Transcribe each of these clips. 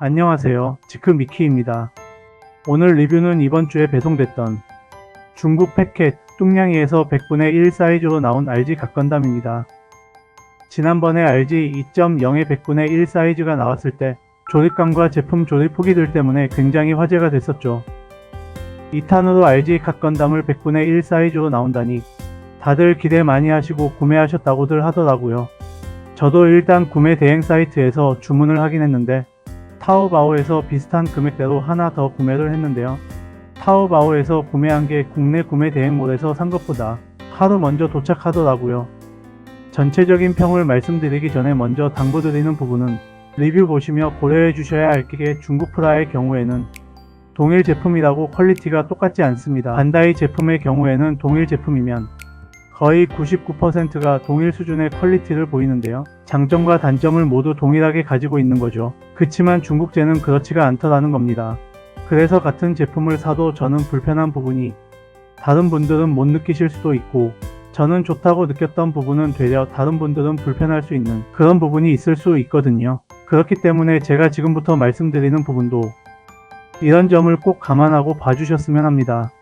안녕하세요. 지크 미키입니다. 오늘 리뷰는 이번 주에 배송됐던 중국 패켓 뚱냥이에서 100분의 1 사이즈로 나온 RG 각건담입니다. 지난번에 RG 2.0의 100분의 1 사이즈가 나왔을 때 조립감과 제품 조립 후기들 때문에 굉장히 화제가 됐었죠. 2탄으로 RG 각건담을 100분의 1 사이즈로 나온다니 다들 기대 많이 하시고 구매하셨다고들 하더라고요. 저도 일단 구매 대행 사이트에서 주문을 하긴 했는데 타오바오에서 비슷한 금액대로 하나 더 구매를 했는데요. 타오바오에서 구매한 게 국내 구매 대행몰에서 산 것보다 하루 먼저 도착하더라고요. 전체적인 평을 말씀드리기 전에 먼저 당부드리는 부분은 리뷰 보시며 고려해 주셔야 할 게 중국 프라의 경우에는 동일 제품이라고 퀄리티가 똑같지 않습니다. 반다이 제품의 경우에는 동일 제품이면 거의 99%가 동일 수준의 퀄리티를 보이는데요. 장점과 단점을 모두 동일하게 가지고 있는 거죠. 그치만 중국제는 그렇지가 않더라는 겁니다. 그래서 같은 제품을 사도 저는 불편한 부분이 다른 분들은 못 느끼실 수도 있고 저는 좋다고 느꼈던 부분은 되려 다른 분들은 불편할 수 있는 그런 부분이 있을 수 있거든요. 그렇기 때문에 제가 지금부터 말씀드리는 부분도 이런 점을 꼭 감안하고 봐주셨으면 합니다.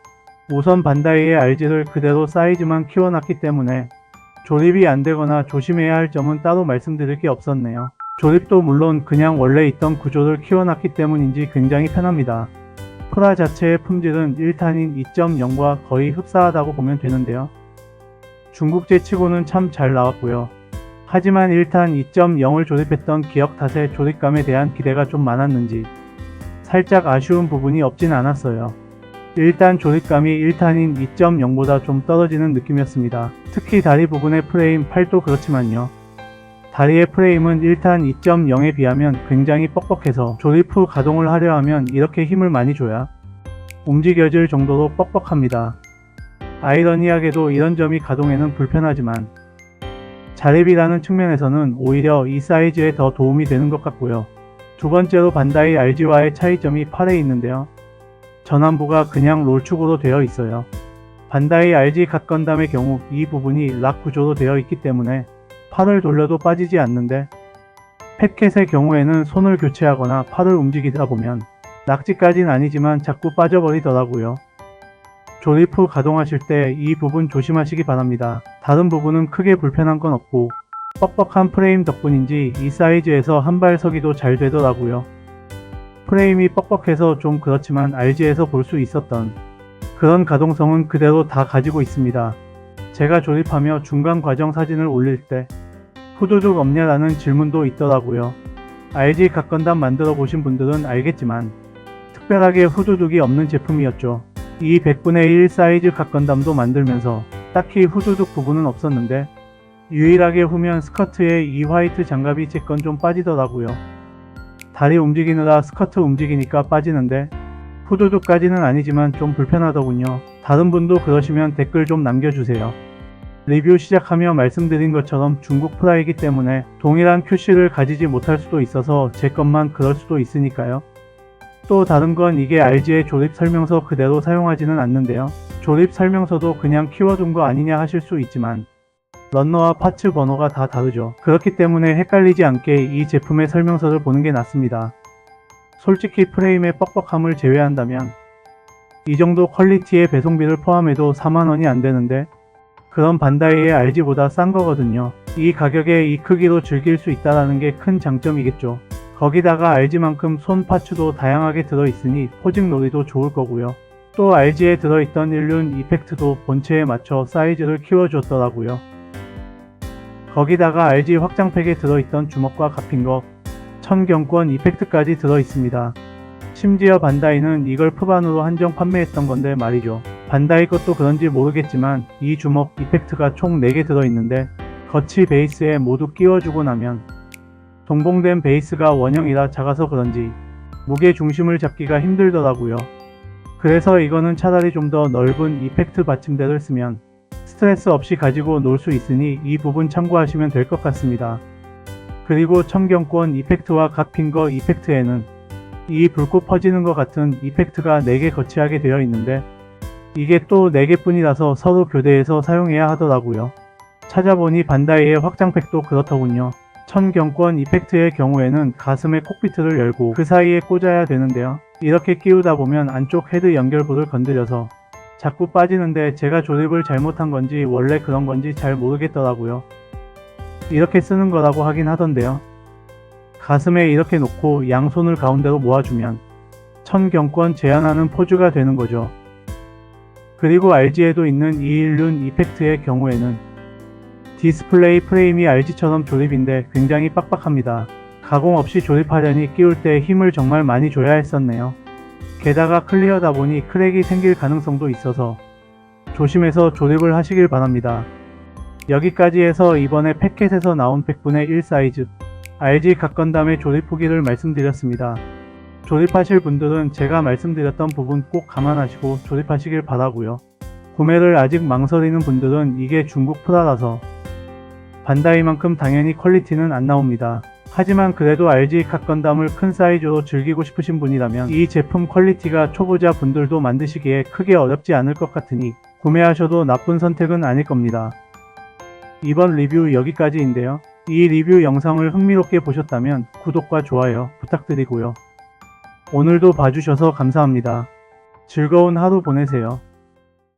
우선 반다이의 RG를 그대로 사이즈만 키워놨기 때문에 조립이 안 되거나 조심해야 할 점은 따로 말씀드릴 게 없었네요. 조립도 물론 그냥 원래 있던 구조를 키워놨기 때문인지 굉장히 편합니다. 프라 자체의 품질은 1탄인 2.0과 거의 흡사하다고 보면 되는데요. 중국제 치고는 참 잘 나왔고요. 하지만 1탄 2.0을 조립했던 기억 탓에 조립감에 대한 기대가 좀 많았는지 살짝 아쉬운 부분이 없진 않았어요. 일단 조립감이 1탄인 2.0보다 좀 떨어지는 느낌이었습니다. 특히 다리 부분의 프레임 팔도 그렇지만요. 다리의 프레임은 1탄 2.0에 비하면 굉장히 뻑뻑해서 조립 후 가동을 하려 하면 이렇게 힘을 많이 줘야 움직여질 정도로 뻑뻑합니다. 아이러니하게도 이런 점이 가동에는 불편하지만 자립이라는 측면에서는 오히려 이 사이즈에 더 도움이 되는 것 같고요. 두 번째로 반다이 RG와의 차이점이 팔에 있는데요. 전환부가 그냥 롤축으로 되어 있어요. 반다이 RG 각건담의 경우 이 부분이 락 구조로 되어 있기 때문에 팔을 돌려도 빠지지 않는데 펫켓의 경우에는 손을 교체하거나 팔을 움직이다 보면 낙지까진 아니지만 자꾸 빠져버리더라고요. 조립 후 가동하실 때 이 부분 조심하시기 바랍니다. 다른 부분은 크게 불편한 건 없고 뻑뻑한 프레임 덕분인지 이 사이즈에서 한 발 서기도 잘 되더라고요. 프레임이 뻑뻑해서 좀 그렇지만 RG에서 볼 수 있었던 그런 가동성은 그대로 다 가지고 있습니다. 제가 조립하며 중간 과정 사진을 올릴 때 후두둑 없냐라는 질문도 있더라고요. RG 각건담 만들어 보신 분들은 알겠지만 특별하게 후두둑이 없는 제품이었죠. 이 100분의 1 사이즈 각건담도 만들면서 딱히 후두둑 부분은 없었는데 유일하게 후면 스커트에 이 화이트 장갑이 제 건 좀 빠지더라고요. 다리 움직이느라 스커트 움직이니까 빠지는데 후두둑까지는 아니지만 좀 불편하더군요. 다른 분도 그러시면 댓글 좀 남겨주세요. 리뷰 시작하며 말씀드린 것처럼 중국 프라이기 때문에 동일한 QC를 가지지 못할 수도 있어서 제 것만 그럴 수도 있으니까요. 또 다른 건 이게 RG의 조립 설명서 그대로 사용하지는 않는데요. 조립 설명서도 그냥 키워둔 거 아니냐 하실 수 있지만 런너와 파츠 번호가 다 다르죠. 그렇기 때문에 헷갈리지 않게 이 제품의 설명서를 보는 게 낫습니다. 솔직히 프레임의 뻑뻑함을 제외한다면 이 정도 퀄리티의 배송비를 포함해도 4만원이 안 되는데 그런 반다이의 RG보다 싼 거거든요. 이 가격에 이 크기로 즐길 수 있다는 게 큰 장점이겠죠. 거기다가 RG만큼 손 파츠도 다양하게 들어있으니 포징 놀이도 좋을 거고요. 또 RG에 들어있던 일륜 이펙트도 본체에 맞춰 사이즈를 키워줬더라고요. 거기다가 RG 확장팩에 들어있던 주먹과 갑힌거, 천경권 이펙트까지 들어있습니다. 심지어 반다이는 이걸 푸반으로 한정 판매했던 건데 말이죠. 반다이 것도 그런지 모르겠지만 이 주먹 이펙트가 총 4개 들어있는데 거치 베이스에 모두 끼워주고 나면 동봉된 베이스가 원형이라 작아서 그런지 무게 중심을 잡기가 힘들더라고요. 그래서 이거는 차라리 좀 더 넓은 이펙트 받침대를 쓰면 스트레스 없이 가지고 놀 수 있으니 이 부분 참고하시면 될 것 같습니다. 그리고 청경권 이펙트와 갓핑거 이펙트에는 이 불꽃 퍼지는 것 같은 이펙트가 4개 거치하게 되어 있는데 이게 또 4개뿐이라서 서로 교대해서 사용해야 하더라고요. 찾아보니 반다이의 확장팩도 그렇더군요. 천경권 이펙트의 경우에는 가슴의 콕피트를 열고 그 사이에 꽂아야 되는데요. 이렇게 끼우다 보면 안쪽 헤드 연결부를 건드려서 자꾸 빠지는데 제가 조립을 잘못한 건지 원래 그런 건지 잘 모르겠더라고요. 이렇게 쓰는 거라고 하긴 하던데요. 가슴에 이렇게 놓고 양손을 가운데로 모아주면 천경권 제한하는 포즈가 되는 거죠. 그리고 RG에도 있는 이일륜 이펙트의 경우에는 디스플레이 프레임이 RG처럼 조립인데 굉장히 빡빡합니다. 가공 없이 조립하려니 끼울 때 힘을 정말 많이 줘야 했었네요. 게다가 클리어다 보니 크랙이 생길 가능성도 있어서 조심해서 조립을 하시길 바랍니다. 여기까지 해서 이번에 패켓에서 나온 100분의 1 사이즈 RG 각건담의 조립 후기를 말씀드렸습니다. 조립하실 분들은 제가 말씀드렸던 부분 꼭 감안하시고 조립하시길 바라고요. 구매를 아직 망설이는 분들은 이게 중국 프라라서 반다이만큼 당연히 퀄리티는 안 나옵니다. 하지만 그래도 RG 갓건담을 큰 사이즈로 즐기고 싶으신 분이라면 이 제품 퀄리티가 초보자 분들도 만드시기에 크게 어렵지 않을 것 같으니 구매하셔도 나쁜 선택은 아닐 겁니다. 이번 리뷰 여기까지인데요. 이 리뷰 영상을 흥미롭게 보셨다면 구독과 좋아요 부탁드리고요. 오늘도 봐주셔서 감사합니다. 즐거운 하루 보내세요.